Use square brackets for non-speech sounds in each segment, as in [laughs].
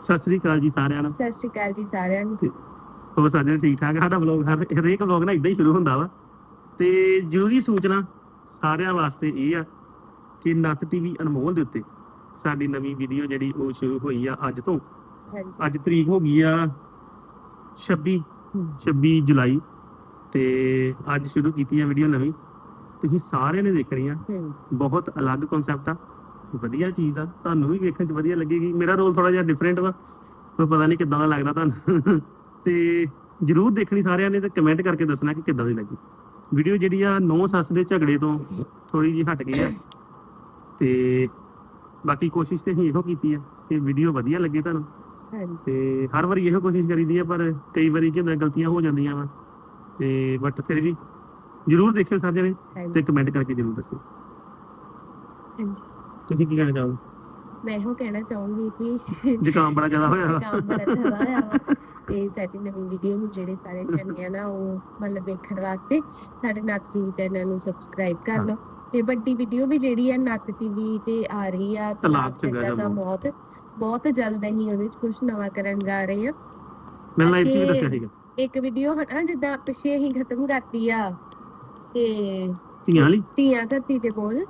ਸਤਿ ਸ੍ਰੀ ਅਕਾਲ ਜੀ ਸਾਰਿਆਂ ਨੂੰ। ਸਤਿ ਸ਼੍ਰੀ ਅਕਾਲ ਜੀ ਸਾਰਿਆਂ ਨੂੰ। ਹੋਰ ਸਾਰੇ ਠੀਕ ਠਾਕ? ਆ? ਸਾਡਾ ਵਲੌਗ ਹਰ ਹਰੇਕ ਵਲੌਗ ਨਾ ਇਦਾਂ ਹੀ ਸ਼ੁਰੂ ਹੁੰਦਾ ਵਾ। ਤੇ ਜ਼ਰੂਰੀ ਸੂਚਨਾ ਸਾਰਿਆਂ ਵਾਸਤੇ ਇਹ ਆ ਕਿ ਨੱਤ ਟੀਵੀ ਅਨਮੋਲ ਦੇ ਉੱਤੇ ਸਾਡੀ ਨਵੀਂ ਵੀਡੀਓ ਜਿਹੜੀ ਉਹ ਸ਼ੁਰੂ ਹੋਈ ਆ ਅੱਜ ਤੋਂ। ਹਾਂਜੀ। ਅੱਜ ਤਰੀਕ ਹੋ ਗਈ ਆ 26 26 ਜੁਲਾਈ। ਤੇ ਅੱਜ ਸ਼ੁਰੂ ਕੀਤੀ ਆ ਵੀਡੀਓ ਨਵੀਂ। ਤੁਸੀਂ ਸਾਰਿਆਂ ਨੇ ਦੇਖਣੀ ਆ। ਹੂੰ। ਬਹੁਤ ਅਲੱਗ ਕਨਸੈਪਟ ਆ। ਵਧੀਆ ਚੀਜ਼ ਆ ਤੁਹਾਨੂੰ ਵੀ ਵੇਖਣ 'ਚ ਵਧੀਆ ਲੱਗੇਗੀ। ਮੇਰਾ ਰੋਲ ਥੋੜਾ ਜਿਹਾ ਡਿਫਰੈਂਟ ਵਾ ਪਰ ਪਤਾ ਨਹੀਂ ਕਿੱਦਾਂ ਦਾ ਲੱਗਦਾ ਤੁਹਾਨੂੰ। [laughs] ਤੇ ਜਰੂਰ ਦੇਖਣੀ ਸਾਰਿਆਂ ਨੇ ਤੇ ਕਮੈਂਟ ਕਰਕੇ ਦੱਸਣਾ ਕਿ ਕਿੱਦਾਂ ਦੀ ਲੱਗੀ। ਵੀਡੀਓ ਜਿਹੜੀ ਆ ਨੌ ਸੱਸ ਦੇ ਝਗੜੇ ਤੋਂ ਥੋੜੀ ਜਿਹੀ ਹਟ ਗਈ ਆ। ਤੇ ਬਾਕੀ ਕੋਸ਼ਿਸ਼ ਤੇ ਅਸੀਂ ਇਹੋ ਕੀਤੀ ਆ ਕਿ ਵੀਡੀਓ ਵਧੀਆ ਲੱਗੇ ਤੁਹਾਨੂੰ। ਹਾਂਜੀ। ਤੇ ਹਰ ਵਾਰੀ ਇਹੋ ਕੋਸ਼ਿਸ਼ ਕਰੀਦੀ ਆ ਪਰ ਕਈ ਵਾਰੀ ਕੀ ਗਲਤੀਆਂ ਹੋ ਜਾਂਦੀਆਂ ਵਾ। ਤੇ ਬਟ ਫਿਰ ਵੀ ਜਰੂਰ ਦੇਖਿਓ ਸਾਰੇ ਜਣੇ ਤੇ ਕਮੈਂਟ ਕਰਕੇ ਜਰੂਰ ਦੱਸਿਓ। ਹਾਂਜੀ। ਤੁਸੀਂ ਕੀ ਕਹਿਣਾ ਚਾਹੋਗੇ? ਮੈਂ ਇਹੋ ਕਹਿਣਾ ਚਾਹੂੰਗੀ ਵੀ ਜ਼ੁਕਾਮ ਬੜਾ ਜ਼ਿਆਦਾ ਹੋਇਆ ਵਾ। ਕੰਮ ਬੜਾ ਜ਼ਿਆਦਾ ਹੋਇਆ ਵਾ। ਤੇ ਸਾਡੀ ਨਵੀਂ ਵੀਡੀਓ ਨੂੰ ਜਿਹੜੇ ਸਾਰੇ ਜਣੇ ਆ ਨਾ ਉਹ ਮਤਲਬ ਵੇਖਣ ਵਾਸਤੇ ਸਾਡੇ ਨੱਤ ਟੀਵੀ ਚੈਨਲ ਨੂੰ ਸਬਸਕ੍ਰਾਈਬ ਕਰ। ਲਓ। ਤੇ ਵੱਡੀ ਵੀਡੀਓ ਵੀ ਜਿਹੜੀ ਆ ਨੱਤ ਟੀਵੀ ਤੇ ਆ ਰਹੀ ਆ ਤਲਾਕ ਚੰਗਾ ਜਾਂ ਮੌਤ ਬਹੁਤ। ਜਲਦ ਅਸੀਂ ਉਹਦੇ ਵਿੱਚ ਕੁਝ ਨਵਾਂ ਕਰਨ ਜਾ ਰਹੇ ਆ। ਮੈਂ ਲਾਈਵ 'ਚ ਵੀ ਦੱਸਿਆ ਸੀਗਾ। ਇੱਕ ਵੀਡੀਓ ਹਨਾ ਜਿੱਦਾਂ ਪਿੱਛੇ ਅਸੀਂ ਖਤਮ ਕਰਤੀ ਆ ਤੇ ਧੀਆਂ ਵਾਲੀ? ਧੀਆਂ ਧਰਤੀ ਤੇ ਬੋਲ।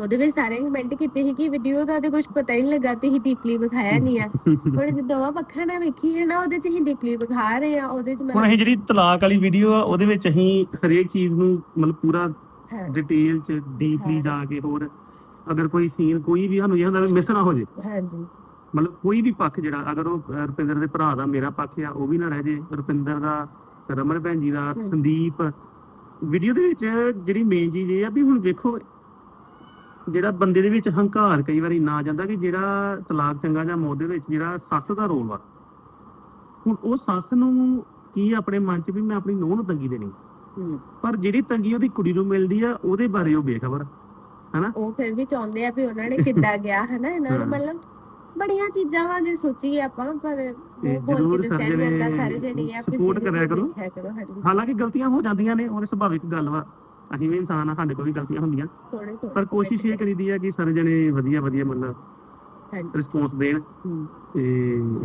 ਉਹਦੇ ਵਿੱਚ ਸਾਰਿਆਂ ਨੇ ਕਮੈਂਟ ਕੀਤੇ ਸੀ ਕਿ ਵੀਡੀਓ ਦਾ ਤੇ ਕੁਝ ਪਤਾ ਹੀ ਨਹੀਂ ਲੱਗਾ ਤੇ ਹੀ ਡੀਪਲੀ ਵਿਖਾਇਆ ਨਹੀਂ ਆ। ਹੁਣ ਜੇ ਦੋਵਾਂ ਪੱਖਾਂ ਨਾਲ ਵੇਖੀ ਹੈ ਨਾ ਉਹਦੇ ਚ ਹੀ ਡੀਪਲੀ ਵਿਖਾ ਰਹੇ ਆ ਉਹਦੇ ਚ ਹੁਣ ਅਸੀਂ ਜਿਹੜੀ ਤਲਾਕ ਵਾਲੀ ਵੀਡੀਓ ਆ ਉਹਦੇ ਵਿੱਚ ਅਸੀਂ ਹਰੇਕ ਚੀਜ਼ ਨੂੰ ਮਤਲਬ ਪੂਰਾ ਡਿਟੇਲ 'ਚ ਡੀਪਲੀ। ਜਾ ਕੇ ਹੋਰ ਅਗਰ ਕੋਈ ਸੀਨ ਕੋਈ ਵੀ ਸਾਨੂੰ ਇਹ ਹੁੰਦਾ ਮਿਸ ਨਾ ਹੋ ਜੇ। ਹਾਂਜੀ। ਮਤਲਬ ਕੋਈ ਵੀ ਪੱਖ ਜਿਹੜਾ ਅਗਰ ਉਹ ਰੁਪਿੰਦਰ ਦੇ ਭਰਾ ਦਾ ਮੇਰਾ ਪੱਖ ਆ ਉਹ ਵੀ ਨਾ ਰਹਿ ਜੇ। ਰੁਪਿੰਦਰ ਦਾ ਰਮਨ ਭੈਣ ਜੀ ਦਾ। ਸੰਦੀਪ। ਵੀਡੀਓ ਦੇ ਵਿੱਚ ਜਿਹੜੀ ਮੇਨ ਚੀਜ਼ ਇਹ ਆ ਵੀ ਹੁਣ ਵੇਖੋ ਜਿਹੜਾ ਬੰਦੇ ਦੇ ਵਿੱਚ ਹੰਕਾਰ ਕਈ ਵਾਰੀ ਨਾ ਜਾਂਦਾ ਕਿ ਜਿਹੜਾ ਤਲਾਕ ਚੰਗਾ ਜਾਂ ਮੌਤ ਦੇ ਵਿੱਚ ਜਿਹੜਾ ਸੱਸ ਦਾ ਰੋਲ ਵਾ। ਹੁਣ ਉਹ ਸੱਸ ਨੂੰ ਕੀ ਆਪਣੇ ਮਨ 'ਚ ਵੀ ਮੈਂ ਆਪਣੀ ਨੂੰਹ ਨੂੰ ਤੰਗੀ ਦੇਣੀ? ਪਰ ਜਿਹੜੀ ਤੰਗੀ ਉਹਦੀ ਕੁੜੀ ਨੂੰ ਮਿਲਦੀ ਆ ਉਹਦੇ ਬਾਰੇ ਉਹ ਬੇਖਬਰ ਉਹ ਫਿਰ ਵੀ ਚਾਹੁੰਦੇ ਆ ਵੀ ਉਹਨਾਂ ਨੇ ਕਿੱਦਾਂ ਗਿਆ ਹਨਾ? ਇਹਨਾਂ ਨੂੰ। ਮਤਲਬ ਬੜੀਆਂ ਚੀਜ਼ਾਂ ਵਾ ਜੇ ਸੋਚੀਏ ਆਪਾਂ ਪਰ ਬੋਲ ਕੇ ਦੱਸਿਆ ਜਾਂਦਾ ਸਾਰੇ ਜਣੇ ਆ series ਕਰਿਆ ਕਰੋ। ਹਾਲਾਂਕਿ ਗਲਤੀਆਂ ਹੋ ਜਾਂਦੀਆਂ ਨੇ ਉਹ ਸੁਭਾਵਿਕ ਗੱਲ ਵਾ। ਅਸੀਂ ਵੀ ਇਨਸਾਨ ਆ ਸਾਡੇ ਕੋਲ ਵੀ ਗਲਤੀਆਂ ਹੁੰਦੀਆਂ। ਸੋਹਣੇ ਸੋਹਣੇ। ਪਰ ਕੋਸ਼ਿਸ਼ ਇਹ ਕਰੀਦੀ ਆ ਕਿ ਸਾਰੇ ਜਣੇ ਵਧੀਆ ਵਧੀਆ ਮਤਲਬ ਹਾਂਜੀ। ਰਿਸਪੌਂਸ ਦੇਣ। ਤੇ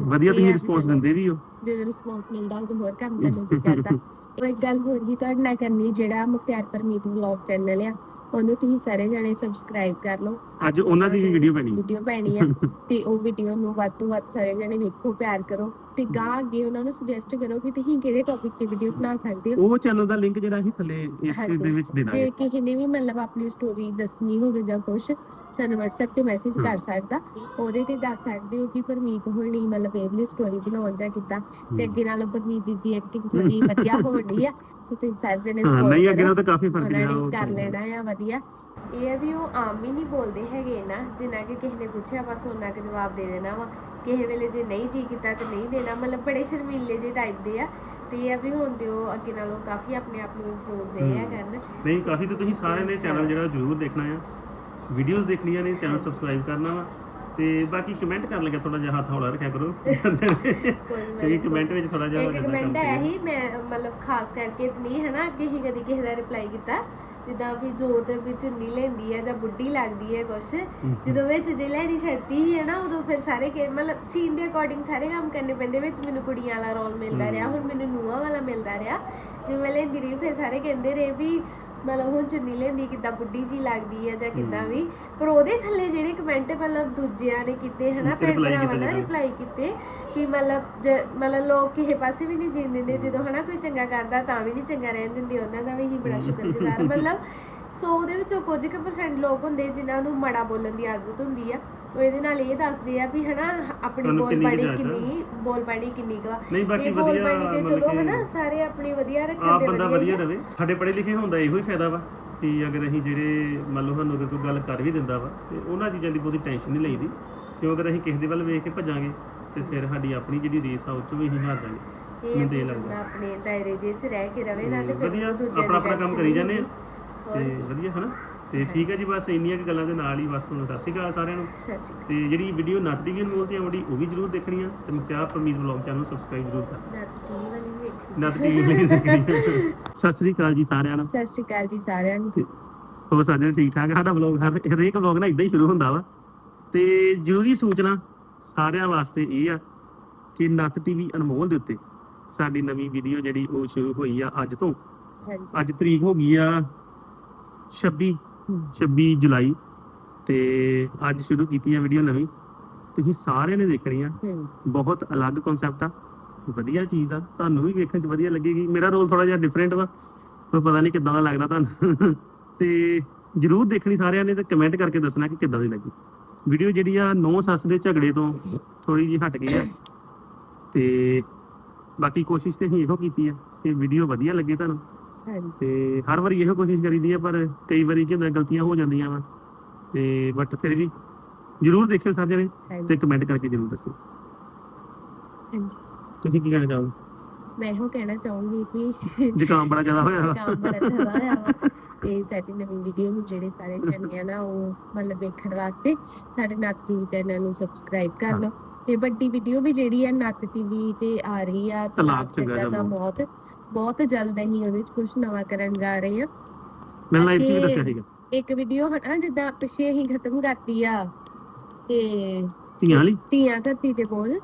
ਵਧੀਆ ਤੁਸੀਂ ਰਿਸਪੌਂਸ। ਦਿੰਦੇ ਵੀ ਹੋ। ਜਦੋਂ ਰਿਸਪੌਂਸ ਮਿਲਦਾ ਉਦੋਂ ਹੋਰ ਕੰਮ ਕਰਨ ਨੂੰ ਜੀ ਕਰਦਾ ਉਹ ਇੱਕ ਗੱਲ ਹੋਰ ਹੀ ਤੁਹਾਡੇ ਨਾਲ ਕਰਨੀ ਜਿਹੜਾ ਮੁਖਤਿਆਰ ਪਰਮੀਤ ਵਲੌਗ ਚੈਨਲ ਆ ਉਹਨੂੰ ਤੁਸੀਂ ਸਾਰੇ ਜਣੇ ਸਬਸਕ੍ਰਾਈਬ ਕਰ ਲਓ। ਅੱਜ ਉਹਨਾਂ ਦੀ ਵੀ ਵੀਡੀਓ ਪੈਣੀ ਵੀਡੀਓ ਪੈਣੀ ਆ। ਤੇ ਉਹ ਵੀਡੀਓ ਨੂੰ ਵੱਧ ਤੋਂ ਵੱਧ ਸਾਰੇ ਜਣੇ ਵੇਖੋ ਪਿਆਰ ਕਰੋ। ਤੇ ਗਾਂ ਅੱਗੇ ਉਹਨਾਂ ਨੂੰ ਸੁਜੈਸਟ ਕਰੋ ਕਿ ਤੁਸੀਂ ਕਿਹੜੇ ਟੌਪਿਕ ਤੇ ਵੀਡੀਓ ਬਣਾ ਸਕਦੇ ਹੋ। ਉਹ ਚੈਨਲ ਦਾ ਲਿੰਕ ਜਿਹੜਾ ਅਸੀਂ ਥੱਲੇ ਇਸ ਹਾਂਜੀ। ਦੇ ਵਿੱਚ ਦੇ ਜੇ ਕਿਸੇ ਨੇ ਵੀ ਮਤਲਬ ਆਪਣੀ ਸਟੋਰੀ ਦੱਸਣੀ ਹੋਵੇ ਜਾਂ ਕੁਝ ਸਾਨੂੰ WhatsApp ਤੇ ਮੈਸੇਜ ਹਮ। ਕਰ ਸਕਦਾ। ਉਹਦੇ ਤੇ ਦੱਸ ਸਕਦੇ ਹੋ ਕਿ ਪਰਮੀਤ ਹੋਣੀ ਮਤਲਬ ਇਹ ਵਾਲੀ ਸਟੋਰੀ ਬਣਾਉਣ ਜਾਂ ਕਿੱਦਾਂ। ਤੇ ਅੱਗੇ ਨਾਲੋਂ ਪਰਮੀਤ ਦੀ ਦੀ ਐਕਟਿੰਗ ਥੋੜੀ ਵਧੀਆ ਹੋ ਰਹੀ ਆ। ਸੋ ਤੁਸੀਂ ਸਾਰੇ ਜਣੇ ਹਾਂ support ਨਹੀਂ ਅੱਗੇ ਕਰੋ। ਨਾਲ ਤਾਂ ਕਾਫੀ ਫ਼ਰਕ ਉਹਨਾਂ ਨੇ ਕਰ ਲੈਣਾ ਆ ਵਧੀਆ। ਇਹ ਆ ਵੀ ਉਹ ਆਮ ਵੀ ਨਹੀਂ ਬੋਲਦੇ ਹੈਗੇ ਨਾ ਜਿੰਨਾ ਕਿ ਕਿਸੇ ਨੇ ਪੁੱਛਿਆ ਬਸ ਉਹਨਾਂ ਕੁ ਜਵਾਬ ਦੇ ਦੇਣਾ ਵਾ। ਕਿਸੇ ਵੇਲੇ ਜੇ ਨਹੀਂ ਜੀ ਕੀਤਾ ਤੇ ਨਹੀਂ ਦੇਣਾ ਮਤਲਬ ਬੜੇ ਸ਼ਰਮੀਲੇ ਜਿਹੇ ਟਾਈਪ ਦੇ ਆ। ਤੇ ਇਹ ਆ ਵੀ ਹੁਣ ਉਹ ਅੱਗੇ ਨਾਲੋਂ ਕਾਫੀ ਆਪਣੇ ਆਪ ਨੂੰ ਇੰਪਰੂਵ ਰਹੇ ਆ। ਕਰਨ। ਨਹੀਂ ਕਾਫੀ ਤਾਂ ਤੁਸੀਂ ਸਾਰਿਆਂ ਨੇ ਚੈਨਲ ਜਿਹੜਾ ਜ਼ਰੂਰ ਦੇਖਣਾ ਆ। ਵੀਡੀਓਜ਼ ਦੇਖਣੀਆਂ ਨੇ ਚੈਨਲ ਸਬਸਕ੍ਰਾਈਬ ਕਰਨਾ ਵਾ। ਤੇ ਬਾਕੀ ਕਮੈਂਟ ਕਰਨ ਲੱਗੇ ਥੋੜਾ ਜਿਹਾ ਹੱਥ ਹੌਲਾ ਰੱਖਿਆ ਕਰੋ। ਕੋਈ ਕਮੈਂਟ ਵਿੱਚ ਥੋੜਾ ਜਿਹਾ ਹੋ ਇੱਕ ਕਮੈਂਟ ਕੰਮ ਆਇਆ। ਸੀ ਮੈਂ ਮਤਲਬ ਖਾਸ ਕਰਕੇ ਨਹੀਂ ਹੈ ਨਾ ਅੱਗੇ ਹੀ ਕਦੀ ਕਿਸੇ ਦਾ ਰਿਪਲਾਈ ਕੀਤਾ। ਜਿੱਦਾਂ ਵੀ ਜੋਤ ਵੀ ਚੁੰਨੀ ਲੈਂਦੀ ਹੈ ਜਾਂ ਬੁੱਢੀ ਲੱਗਦੀ ਹੈ ਕੁਛ ਜਦੋਂ ਵਿੱਚ ਜੇ ਲੈਣੀ ਛੱਡਤੀ ਹੈ ਨਾ ਉਦੋਂ ਫਿਰ ਸਾਰੇ ਕਿ ਮਤਲਬ ਸੀਨ ਦੇ ਅਕੋਰਡਿੰਗ ਸਾਰੇ ਕੰਮ ਕਰਨੇ ਪੈਂਦੇ ਵਿੱਚ ਮੈਨੂੰ ਕੁੜੀਆਂ ਵਾਲਾ ਰੋਲ ਮਿਲਦਾ ਰਿਹਾ ਹੁਣ ਮੈਨੂੰ ਨੂੰਹਾਂ ਵਾਲਾ ਮਿਲਦਾ ਰਿਹਾ। ਜਿਵੇਂ ਲੈਂਦੀ ਰਹੀ ਫਿਰ ਸਾਰੇ ਕਹਿੰਦੇ ਰਹੇ ਵੀ ਮਤਲਬ ਹੁਣ ਚੁੰਨੀ ਲੈਂਦੀ ਕਿੱਦਾਂ ਬੁੱਢੀ ਜੀ ਲੱਗਦੀ ਹੈ ਜਾਂ ਕਿੱਦਾਂ ਵੀ ਪਰ ਉਹਦੇ ਥੱਲੇ ਜਿਹੜੇ ਕਮੈਂਟ ਮਤਲਬ ਦੂਜਿਆਂ ਨੇ ਕੀਤੇ ਹਨਾ ਭੈਣ Reply ਭਰਾਵਾਂ ਕੀਤੇ ਨੇ। ਰਿਪਲਾਈ ਕੀਤੇ ਵੀ ਮਤਲਬ ਜ- ਮਤਲਬ ਲੋਕ ਕਿਸੇ ਪਾਸੇ ਵੀ ਨਹੀਂ ਜੀਣ ਦਿੰਦੇ ਜਦੋਂ ਹਨਾ ਕੋਈ ਚੰਗਾ ਕਰਦਾ ਤਾਂ ਵੀ ਨਹੀਂ ਚੰਗਾ ਰਹਿਣ ਦਿੰਦੇ ਉਹਨਾਂ ਦਾ ਵੀ ਹੀ ਬੜਾ ਸ਼ੁਕਰਗੁਜ਼ਾਰ ਮਤਲਬ 100 ਦੇ ਵਿੱਚੋਂ ਕੁਝ ਕੁ ਪਰਸੈਂਟ ਲੋਕ ਹੁੰਦੇ ਜਿਨ੍ਹਾਂ ਨੂੰ ਮਾੜਾ ਬੋਲਣ ਦੀ ਆਦਤ ਹੁੰਦੀ ਆ। ਇਹਦੇ ਨਾਲ ਇਹ ਦੱਸਦੇ ਆ ਵੀ ਹਨਾ ਆਪਣੀ ਤੁਹਾਨੂੰ ਬੋਲ ਕਿੰਨੀ ਕੁ ਬਾਣੀ ਜਾਚ ਆ? ਕਿੰਨੀ ਬੋਲ ਬਾਣੀ ਕਿੰਨੀ ਕੁ ਆ ਨਹੀਂ ਬਾਕੀ ਇਹ ਬੋਲ ਵਧੀਆ ਬਾਣੀ ਤੇ ਮਤਲਬ ਚਲੋ ਕਿ ਹਨਾ ਸਾਰੇ ਆਪਣੀ ਵਧੀਆ ਰੱਖਣ ਆਪ ਦੇ ਬੰਦਾ ਵਧੀਆ ਵਧੀਆ ਹੀ ਆ। ਰਵੇ ਸਾਡੇ ਪੜ੍ਹੇ ਲਿਖੇ ਹੁੰਦਾ ਇਹੋ ਹੀ ਫਾਇਦਾ ਵਾ ਕਿ ਅਗਰ ਅਸੀਂ ਜਿਹੜੇ ਮੰਨ ਲਓ ਸਾਨੂੰ ਅਗਰ ਕੋਈ ਗੱਲ ਕਰ ਵੀ ਦਿੰਦਾ ਵਾ ਤੇ ਉਹਨਾਂ ਚੀਜ਼ਾਂ ਦੀ ਬਹੁਤੀ ਟੈਨਸ਼ਨ ਨਹੀਂ ਲਈਦੀ ਕਿਉਂ ਅਗਰ ਅਸੀਂ ਕਿਸੇ ਦੇ ਵੱਲ ਵੇਖ ਕੇ ਭੱਜਾਂਗੇ ਤੇ ਫਿਰ ਸਾਡੀ ਆਪਣੀ ਜਿਹੜੀ ਰੇਸ ਆ ਉਹ 'ਚ ਵੀ ਅਸੀਂ ਹਾਰ ਜਾਵਾਂਗੇ ਇਹ ਮੈਨੂੰ ਤੇ ਵੀ ਇਹ ਲੱਗਦਾ। ਬੰਦਾ ਆਪਣੇ ਦਾਇਰੇ ਜੇ ਚ ਰਹਿ ਕੇ ਰਵੇ ਨਾ ਤੇ ਫਿਰ ਵਧੀਆ, ਦੂਜਿਆਂ ਆਪਣਾ ਆਪਣਾ ਕੰਮ ਕਰੀ ਜਾਂਦੇ ਆ। ਤੇ। ਵਧੀਆ ਹਨਾ ਤੇ ਠੀਕ ਹੈ ਜੀ ਬਸ ਇੰਨੀਆਂ ਕੁ ਗੱਲਾਂ ਦੇ ਨਾਲ ਹੀ ਬਸ ਹੁਣ ਸਤਿ ਸ਼੍ਰੀ ਅਕਾਲ ਸਾਰਿਆਂ ਨੂੰ। ਸਤਿ ਸ਼੍ਰੀ ਤੇ ਜਿਹੜੀ ਵੀਡੀਓ ਨੱਤ ਟੀਵੀ ਅਨਮੋਲ ਤੇ ਆਉਂਦੀ ਉਹ ਵੀ ਜਰੂਰ ਦੇਖਣੀ ਆ ਤੇ ਮੁਖਤਿਆਰ ਪਰਮੀਤ ਵਲੌਗ ਚੈਨਲ ਨੂੰ ਸਬਸਕ੍ਰਾਈਬ ਜਰੂਰ ਕਰ। ਅਕਾਲ ਨਾ ਟੀਵੀ ਵਾਲੀ ਵੀ ਵੇਖੀ ਨੱਤ ਟੀਵੀ ਲਈ ਦੇਖਣੀ ਆ। ਸਤਿ ਸ਼੍ਰੀ ਅਕਾਲ ਜੀ ਸਾਰਿਆਂ ਨੂੰ। ਸਤਿ ਸ਼੍ਰੀ ਅਕਾਲ ਜੀ ਸਾਰਿਆਂ ਨੂੰ। ਹੋਰ ਸਾਰੇ ਠੀਕ ਠਾਕ? ਆ? ਸਾਡਾ ਵਲੌਗ ਹਰ ਹਰੇਕ ਵਲੌਗ ਨਾ ਇਦਾਂ ਹੀ ਸ਼ੁਰੂ ਹੁੰਦਾ ਵਾ। ਤੇ ਜ਼ਰੂਰੀ ਸੂਚਨਾ ਸਾਰਿਆਂ ਵਾਸਤੇ ਇਹ ਆ ਕਿ ਨੱਤ ਟੀਵੀ ਅਨਮੋਲ ਦੇ ਉੱਤੇ ਸਾਡੀ ਨਵੀਂ ਵੀਡੀਓ ਜਿਹੜੀ ਉਹ ਸ਼ੁਰੂ ਹੋਈ ਆ ਅੱਜ ਤੋਂ। ਹਾਂਜੀ। ਅੱਜ ਤਰੀਕ ਹੋ ਗਈ ਆ 26 26 ਜੁਲਾਈ ਤੇ ਅੱਜ ਸ਼ੁਰੂ ਕੀਤੀ ਆ ਵੀਡੀਓ ਨਵੀਂ। ਤੁਸੀਂ ਸਾਰਿਆਂ ਨੇ ਦੇਖਣੀ ਆ ਹੂੰ। ਬਹੁਤ ਅਲੱਗ ਕਨਸੈਪਟ ਆ। ਵਧੀਆ ਚੀਜ਼ ਆ। ਤੁਹਾਨੂੰ ਵੀ ਵੇਖਣ 'ਚ ਵਧੀਆ ਲੱਗੇਗੀ। ਮੇਰਾ ਰੋਲ ਥੋੜਾ ਜਿਹਾ ਡਿਫਰੈਂਟ ਵਾ। ਪਰ ਪਤਾ ਨਹੀਂ ਕਿੱਦਾਂ ਦਾ ਲੱਗਦਾ ਤੁਹਾਨੂੰ। ਤੇ ਜਰੂਰ ਦੇਖਣੀ ਸਾਰਿਆਂ ਨੇ ਤੇ ਕਮੈਂਟ ਕਰਕੇ ਦੱਸਣਾ ਕਿ ਕਿੱਦਾਂ ਦੀ ਲੱਗੀ। ਵੀਡੀਓ ਜਿਹੜੀ ਆ ਨੌ ਸੱਸ ਦੇ ਝਗੜੇ ਤੋਂ ਥੋੜੀ ਜਿਹੀ ਹਟ ਗਈ ਆ। ਤੇ ਬਾਕੀ ਕੋਸ਼ਿਸ਼ ਤੇ ਅਸੀਂ ਇਹੋ ਕੀਤੀ ਆ ਕਿ ਵੀਡੀਓ ਵਧੀਆ ਲੱਗੇ ਤੁਹਾਨੂੰ। ਹਾਂਜੀ। ਤੇ ਹਰ ਵਾਰੀ ਇਹੋ ਕੋਸ਼ਿਸ਼ ਕਰੀਦੀ ਆ ਪਰ ਕਈ ਵਾਰੀ ਕੀ ਹੁੰਦਾ ਗਲਤੀਆਂ ਹੋ ਜਾਂਦੀਆਂ ਵਾ। ਤੇ ਬਟ ਫਿਰ ਵੀ ਜਰੂਰ ਦੇਖਿਓ ਸਾਰੇ ਜਣੇ ਹਾਂਜੀ। ਤੇ ਕਮੈਂਟ ਕਰਕੇ ਜਰੂਰ ਦੱਸਿਓ। ਹਾਂਜੀ। ਤੁਸੀਂ ਕੀ ਕਹਿਣਾ ਚਾਹੋਗੇ? ਮੈਂ ਇਹੋ ਕਹਿਣਾ ਚਾਹੂੰਗੀ ਕਿ ਜ਼ੁਕਾਮ ਬੜਾ ਜ਼ਿਆਦਾ ਹੋਇਆ ਵਾ। ਕੰਮ ਬੜਾ ਜ਼ਿਆਦਾ ਹੋਇਆ ਵਾ। ਤੇ ਸਾਡੀ ਨਵੀਂ ਵੀਡੀਓ ਨੂੰ ਜਿਹੜੇ ਸਾਰੇ ਜਣੇ ਆ ਨਾ ਉਹ ਮਤਲਬ ਵੇਖਣ ਵਾਸਤੇ ਸਾਡੇ ਨੱਤ ਟੀਵੀ ਚੈਨਲ ਨੂੰ ਸਬਸਕ੍ਰਾਈਬ ਕਰ ਹਾਂ। ਲਓ। ਤੇ ਵੱਡੀ ਵੀਡੀਓ ਵੀ ਜਿਹੜੀ ਆ ਨੱਤ ਟੀਵੀ ਤੇ ਆ ਰਹੀ ਆ ਤਲਾਕ ਚੰਗਾ ਜਾਂ ਮੌਤ ਬਹੁਤ ਜਲਦ ਅਸੀਂ ਉਹਦੇ ਵਿੱਚ ਕੁਝ ਨਵਾਂ ਕਰਨ ਜਾ ਰਹੇ ਹਾਂ। ਮੈਂ ਲਾਈਵ 'ਚ ਵੀ ਦੱਸਿਆ ਸੀਗਾ। ਇੱਕ ਵੀਡੀਓ ਹਨਾ ਜਿੱਦਾਂ ਪਿਛੇ ਅਸੀਂ ਖਤਮ ਕਰਤੀ ਆ ਤੇ ਧੀਆਂ ਵਾਲੀ? ਧੀਆਂ ਧਰਤੀ ਤੇ ਬੋਲ।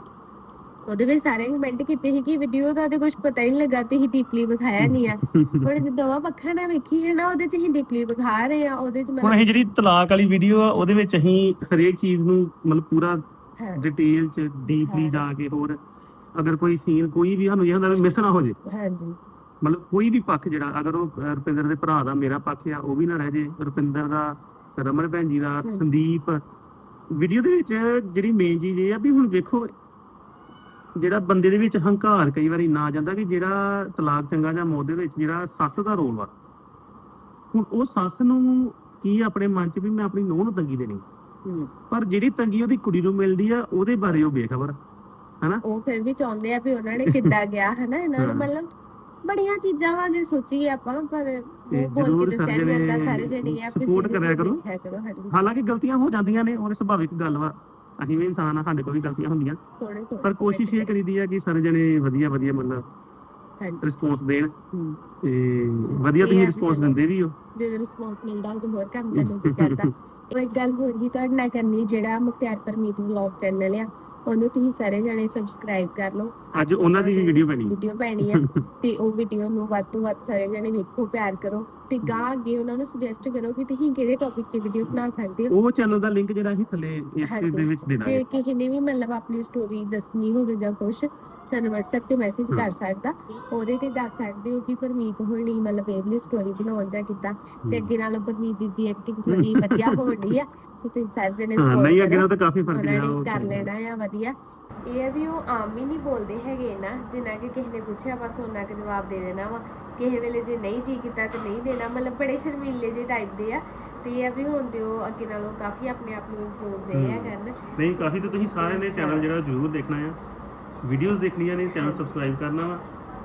ਉਹਦੇ ਵਿੱਚ ਸਾਰੇ ਕਮੈਂਟ ਕੀਤੇ ਸੀ ਕਿ ਵੀਡੀਓ ਦਾ ਤੇ ਕੁਝ ਪਤਾ ਹੀ ਨਹੀਂ ਲੱਗਾ ਤੇ ਹੀ ਡੀਪਲੀ ਵਿਖਾਇਆ ਨਹੀਂ ਆ। ਹੁਣ ਜੇ ਦੋਵਾਂ ਪੱਖਾਂ ਨਾਲ ਵੇਖੀ ਹੈ ਨਾ ਉਹਦੇ ਚ ਹੀ ਡੀਪਲੀ ਵਿਖਾ ਰਹੇ ਆ ਉਹਦੇ ਚ ਹੁਣ ਮਤਲਬ ਇਹ ਜਿਹੜੀ ਤਲਾਕ ਵਾਲੀ ਵੀਡੀਓ ਆ ਉਹਦੇ ਵਿੱਚ ਅਸੀਂ ਹਰੇਕ ਚੀਜ਼ ਨੂੰ ਮਤਲਬ ਪੂਰਾ ਹਾਂ, ਡਿਟੇਲ 'ਚ ਡੀਪਲੀ। ਜਾ ਕੇ ਹੋਰ ਅਗਰ ਕੋਈ ਸੀਨ ਕੋਈ ਵੀ ਸਾਨੂੰ ਇਹ ਹੁੰਦਾ ਵੀ ਮਿਸ ਨਾ ਹੋ ਜੇ। ਹਾਂਜੀ। ਮਤਲਬ ਕੋਈ ਵੀ ਪੱਖ ਜਿਹੜਾ ਅਗਰ ਉਹ ਰੁਪਿੰਦਰ ਦੇ ਭਰਾ ਦਾ ਮੇਰਾ ਪੱਖ ਆ ਉਹ ਵੀ ਨਾ ਰਹਿ ਜੇ। ਰੁਪਿੰਦਰ ਦਾ ਰਮਨ ਭੈਣ ਜੀ ਦਾ ਸੰਦੀਪ ਵੀਡੀਓ ਦੇ ਵਿੱਚ ਜਿਹੜੀ ਮੇਨ ਚੀਜ਼ ਇਹ ਆ ਵੀ ਹੁਣ ਵੇਖੋ ਜਿਹੜਾ ਬੰਦੇ ਦੇ ਵਿੱਚ ਹੰਕਾਰ ਕਈ ਵਾਰੀ ਨਾ ਜਾਂਦਾ ਕਿ ਜਿਹੜਾ ਤਲਾਕ ਚੰਗਾ ਜਾਂ ਮੌਤ ਦੇ ਵਿੱਚ ਜਿਹੜਾ ਸੱਸ ਦਾ ਰੋਲ ਵਾ। ਹੁਣ ਉਹ ਸੱਸ ਨੂੰ ਕੀ ਆਪਣੇ ਮਨ 'ਚ ਵੀ ਮੈਂ ਆਪਣੀ ਨੂੰਹ ਨੂੰ ਤੰਗੀ ਦੇਣੀ? ਪਰ ਜਿਹੜੀ ਤੰਗੀ ਉਹਦੀ ਕੁੜੀ ਨੂੰ ਮਿਲਦੀ ਆ ਉਹਦੇ ਬਾਰੇ ਉਹ ਬੇਖਬਰ ਉਹ ਫਿਰ ਵੀ ਚਾਹੁੰਦੇ ਆ ਵੀ ਉਹਨਾਂ ਨੇ ਕਿੱਦਾਂ [laughs] ਗਿਆ ਹਨਾ ਇਹਨਾਂ ਨੂੰ। ਮਤਲਬ ਬੜੀਆਂ ਚੀਜ਼ਾਂ ਵਾ ਜੇ ਸੋਚੀਏ ਆਪਾਂ ਪਰ ਉਹ ਬੋਲ ਜ਼ਰੂਰ ਕੇ ਦੱਸਿਆ ਨਹੀਂ ਜਾਂਦਾ ਸਾਰੇ ਜਣੇ ਆ seriously ਕਰਿਆ ਕਰੋ। ਹਾਲਾਂਕਿ ਗਲਤੀਆਂ ਹੋ ਜਾਂਦੀਆਂ ਨੇ ਉਹ ਤਾਂ ਸੁਭਾਵਿਕ ਗੱਲ ਵਾ। ਅਸੀਂ ਵੀ ਇਨਸਾਨ ਆ ਸਾਡੇ ਕੋਲ ਵੀ ਗਲਤੀਆਂ ਹੁੰਦੀਆਂ। ਸੋਹਣੇ ਸੋਹਣੇ ਪਰ ਕੋਸ਼ਿਸ਼ ਇਹ ਕਰੀਦੀ ਆ ਕਿ ਸਾਰੇ ਜਣੇ ਵਧੀਆ ਵਧੀਆ ਮਤਲਬ ਰਿਸਪੌਂਸ ਦੇਣ ਤੇ ਵਧੀਆ ਤੁਸੀਂ ਰਿਸਪੌਂਸ। ਦਿੰਦੇ ਵੀ ਹੋ। ਜਦੋਂ ਰਿਸਪੌਂਸ ਮਿਲਦਾ ਉਦੋਂ ਹੋਰ ਕੰਮ ਕਰਨ ਨੂੰ ਜੀ ਕਰਦਾ। [laughs] ਉਹ ਇੱਕ ਗੱਲ ਹੋਰ ਹੀ ਤੁਹਾਡੇ ਨਾਲ ਕਰਨੀ ਜਿਹੜਾ ਮੁਖਤਿਆਰ ਪਰਮੀਤ ਵਲੌਗ ਚੈਨਲ ਆ ਉਹਨੂੰ ਤੁਸੀਂ ਸਾਰੇ ਜਣੇ ਸਬਸਕ੍ਰਾਈਬ ਕਰ ਲਓ। ਅੱਜ ਉਹਨਾਂ ਦੀ ਵੀ ਵੀਡੀਓ ਬਣੀ ਵੀਡੀਓ ਪੈਣੀ ਆ। ਤੇ ਉਹ ਵੀਡੀਓ ਨੂੰ ਵੱਧ ਤੋਂ ਵੱਧ ਸਾਰੇ ਜਣੇ ਵੇਖੋ ਪਿਆਰ ਕਰੋ। ਤੇ ਗਾਂ ਅੱਗੇ ਉਹਨਾਂ ਨੂੰ ਸੁਜੈਸਟ ਕਰੋ ਕਿ ਤੁਸੀਂ ਕਿਹੜੇ ਟੌਪਿਕ ਤੇ ਵੀਡੀਓ ਬਣਾ ਸਕਦੇ ਹੋ। ਉਹ ਚੈਨਲ ਦਾ ਲਿੰਕ ਜਿਹੜਾ ਅਸੀਂ ਥੱਲੇ ਇਸ। ਦੇ ਵਿੱਚ ਦੇ ਜੇ ਕਿਸੇ ਨੇ ਵੀ ਮਤਲਬ ਆਪਣੀ ਸਟੋਰੀ ਦੱਸਣੀ ਹੋਵੇ ਜਾਂ ਕੁਝ ਸਾਨੂੰ WhatsApp ਤੇ ਮੈਸੇਜ। ਕਰ ਸਕਦਾ। ਉਹਦੇ ਤੇ ਦੱਸ ਸਕਦੇ ਹੋ ਕਿ ਪਰਮੀਤ ਹੋਣੀ ਮਤਲਬ ਇਹ ਵਾਲੀ ਸਟੋਰੀ ਬਣਾਉਣ ਜਾਂ ਕਿੱਦਾਂ। ਤੇ ਅੱਗੇ ਨਾਲੋਂ ਪਰਮੀਤ ਦੀ ਦੀ ਐਕਟਿੰਗ ਥੋੜੀ ਵਧੀਆ ਹੋ ਰਹੀ ਆ। ਸੋ ਤੁਸੀਂ ਸਾਰੇ ਜਣੇ support ਨਹੀਂ ਅੱਗੇ। ਨਾਲ ਤਾਂ ਕਾਫੀ ਫ਼ਰਕ ਨੇ ਉਹ ਕਰ ਲੈਣਾ ਆ ਵਧੀਆ। ਇਹ ਵੀ ਉਹ ਆਮ ਹੀ ਨਹੀਂ ਬੋਲਦੇ ਹੈਗੇ ਨਾ ਜਿੰਨਾ ਕਿ ਕਿਸੇ ਨੇ ਪੁੱਛਿਆ ਬਸ ਉਹਨਾਂ ਕੁ ਜਵਾਬ ਦੇ ਦੇਣਾ ਵਾ। ਕਿਸੇ ਵੇਲੇ ਜੇ ਨਹੀਂ ਜੀ ਕੀਤਾ ਤੇ ਨਹੀਂ ਦੇਣਾ ਮਤਲਬ ਬੜੇ ਸ਼ਰਮੀਲੇ ਜੇ ਟਾਈਪ ਦੇ ਆ। ਤੇ ਇਹ ਆ ਵੀ ਹੁਣ ਤੇ ਉਹ ਅੱਗੇ ਨਾਲੋਂ ਕਾਫੀ ਆਪਣੇ ਆਪ ਨੂੰ ਇੰਪਰੂਵ ਰਹੇ ਆ। ਕਰਨ। ਨਹੀਂ ਕਾਫੀ ਤਾਂ ਤੁਸੀਂ ਸਾਰਿਆਂ ਨੇ ਚੈਨਲ ਜਿਹੜਾ ਜ਼ਰੂਰ ਦੇਖਣਾ ਆ। ਵੀਡੀਓਜ਼ ਦੇਖਣੀਆਂ ਨੇ ਚੈਨਲ ਸਬਸਕ੍ਰਾਈਬ ਕਰਨਾ ਵਾ।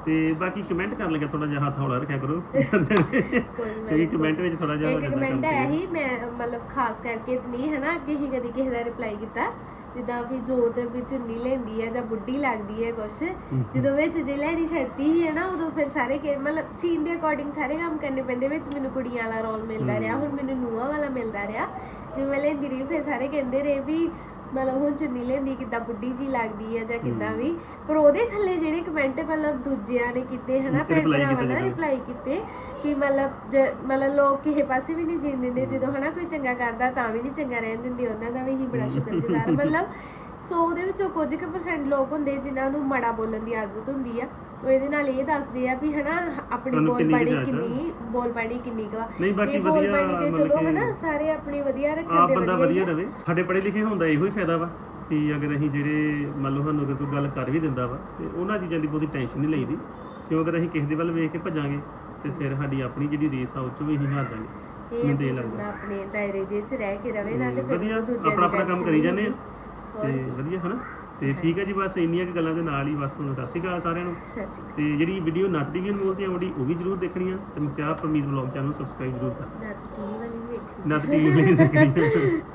ਤੇ ਬਾਕੀ ਕਮੈਂਟ ਕਰ ਲਿਆ ਥੋੜਾ ਜਿਹਾ ਹੱਥ ਹੌਲਾ ਰੱਖਿਆ ਕਰੋ। ਕੋਈ ਕਿਉਂਕਿ ਕਮੈਂਟ ਵਿੱਚ ਥੋੜਾ ਜਿਹਾ ਇੱਕ ਕਮੈਂਟ ਕੰਮ ਆਇਆ। ਸੀ ਮੈਂ ਮਤਲਬ ਖਾਸ ਕਰਕੇ ਨਹੀਂ ਹੈ ਨਾ ਕਿ ਹੀ ਕਦੀ ਕਿਸੇ ਦਾ ਰਿਪਲਾਈ ਕੀਤਾ। ਜਿੱਦਾਂ ਵੀ ਜੋਤ ਵੀ ਚੁੰਨੀ ਲੈਂਦੀ ਹੈ ਜਾਂ ਬੁੱਢੀ ਲੱਗਦੀ ਹੈ ਕੁਛ ਜਦੋਂ ਵਿੱਚ ਜੇ ਲੈਣੀ ਛੱਡਤੀ ਸੀ ਹੈ ਨਾ ਉਦੋਂ ਫਿਰ ਸਾਰੇ ਕਿ ਮਤਲਬ ਸੀਨ ਦੇ ਅਕੋਰਡਿੰਗ ਸਾਰੇ ਕੰਮ ਕਰਨੇ ਪੈਂਦੇ ਵਿੱਚ ਮੈਨੂੰ ਕੁੜੀਆਂ ਵਾਲਾ ਰੋਲ ਮਿਲਦਾ ਰਿਹਾ ਹੁਣ ਮੈਨੂੰ ਨੂੰਹਾਂ ਵਾਲਾ ਮਿਲਦਾ ਰਿਹਾ। ਜਿਵੇਂ ਮੈਂ ਲੈਂਦੀ ਰਹੀ ਫਿਰ ਸਾਰੇ ਕਹਿੰਦੇ ਰਹੇ ਵੀ ਮਤਲਬ ਹੁਣ ਚੁੰਨੀ ਲੈਂਦੀ ਕਿੱਦਾਂ ਬੁੱਢੀ ਜੀ ਲੱਗਦੀ ਹੈ ਜਾਂ ਕਿੱਦਾਂ ਵੀ ਪਰ ਉਹਦੇ ਥੱਲੇ ਜਿਹੜੇ ਕਮੈਂਟ ਮਤਲਬ ਦੂਜਿਆਂ ਨੇ ਕੀਤੇ ਹਨਾ ਭੈਣ reply ਭਰਾਵਾਂ ਕੀਤੇ ਨੇ। ਰਿਪਲਾਈ ਕੀਤੇ ਵੀ ਮਤਲਬ ਜ- ਮਤਲਬ ਲੋਕ ਕਿਸੇ ਪਾਸੇ ਵੀ ਨਹੀਂ ਜੀਣ ਦਿੰਦੇ ਜਦੋਂ ਹਨਾ ਕੋਈ ਚੰਗਾ ਕਰਦਾ ਤਾਂ ਵੀ ਨਹੀਂ ਚੰਗਾ ਰਹਿਣ ਦਿੰਦੇ ਉਹਨਾਂ ਦਾ ਵੀ ਹੀ ਬੜਾ ਸ਼ੁਕਰਗੁਜ਼ਾਰ ਮਤਲਬ ਸੋ ਉਹਦੇ ਵਿੱਚੋਂ ਕੁਝ ਕੁ ਪਰਸੈਂਟ ਲੋਕ ਹੁੰਦੇ ਜਿਨ੍ਹਾਂ ਨੂੰ ਮਾੜਾ ਬੋਲਣ ਦੀ ਆਦਤ ਹੁੰਦੀ ਆ। ਇਹਦੇ ਨਾਲ ਇਹ ਦੱਸਦੇ ਆ ਵੀ ਹਨਾ ਆਪਣੀ ਤੁਹਾਨੂੰ ਬੋਲ ਕਿੰਨੀ ਬਾਣੀ ਆ? ਕਿੰਨੀ ਬੋਲ ਬਾਣੀ ਕਿੰਨੀ ਕੁ ਆ ਨਹੀਂ ਬਾਕੀ ਬੋਲ ਵਧੀਆ ਬਾਣੀ ਤੇ ਮਤਲਬ ਚਲੋ ਕਿ ਹਨਾ ਸਾਰੇ ਆਪਣੀ ਵਧੀਆ ਰੱਖਣ ਆਪ ਦੇ ਬੰਦਾ ਵਧੀਆ ਵਧੀਆ ਹੀ ਆ। ਰਵੇ ਸਾਡੇ ਪੜ੍ਹੇ ਲਿਖੇ ਹੁੰਦਾ ਇਹੋ ਹੀ ਫਾਇਦਾ ਵਾ ਕਿ ਅਗਰ ਅਸੀਂ ਜਿਹੜੇ ਮੰਨ ਲਓ ਸਾਨੂੰ ਅਗਰ ਕੋਈ ਗੱਲ ਕਰ ਵੀ ਦਿੰਦਾ ਵਾ ਤੇ ਉਹਨਾਂ ਚੀਜ਼ਾਂ ਦੀ ਬਹੁਤੀ ਟੈਨਸ਼ਨ ਨਹੀਂ ਲਈਦੀ ਕਿਉਂ ਅਗਰ ਅਸੀਂ ਕਿਸੇ ਦੇ ਵੱਲ ਵੇਖ ਕੇ ਭੱਜਾਂਗੇ ਤੇ ਫਿਰ ਸਾਡੀ ਆਪਣੀ ਜਿਹੜੀ ਰੇਸ ਆ ਉਹ ਚ ਵੀ ਅਸੀਂ ਹਾਰ ਜਾਵਾਂਗੇ ਇਹ ਮੈਨੂੰ ਤਾਂ ਵੀ ਇਹ ਲੱਗਦਾ। ਬੰਦਾ ਆਪਣੇ ਦਾਇਰੇ ਜੇ ਚ ਰਹਿ ਕੇ ਰਵੇ ਨਾ ਤੇ ਫਿਰ ਵਧੀਆ, ਦੂਜਿਆਂ ਆਪਣਾ- ਕੰਮ ਕਰੀ ਜਾਂਦੇ ਆ। ਤੇ। ਵਧੀਆ ਹਨਾ ਤੇ ਠੀਕ ਹੈ ਜੀ ਬਸ ਇੰਨੀਆਂ ਕੁ ਗੱਲਾਂ ਦੇ ਨਾਲ ਹੀ ਬਸ ਹੁਣ ਸਤਿ ਸ਼੍ਰੀ ਅਕਾਲ ਸਾਰਿਆਂ ਨੂੰ। ਸਤਿ ਸ਼੍ਰੀ ਅਕਾਲ। ਤੇ ਜਿਹੜੀ ਵੀਡੀਓ ਨੱਤ ਦੀ ਵੀ ਅਨਮੋਲ ਤੇ ਆਉਂਦੀ ਉਹ ਵੀ ਜਰੂਰ ਦੇਖਣੀ ਆ। ਤੇ ਮੁਖਤਿਆਰ ਪਰਮੀਤ ਵਲੌਗ ਚੈਨਲ ਨੂੰ ਸਬਸਕ੍ਰਾਈਬ ਜਰੂਰ ਕਰ। ਨੱਤ ਟੀਵੀ ਵਾਲੀ ਵੀ ਵੇਖਣੀ ਨੱਤ ਟੀਵੀ ਵੀ ਦੇਖਣੀ ਆ। [laughs]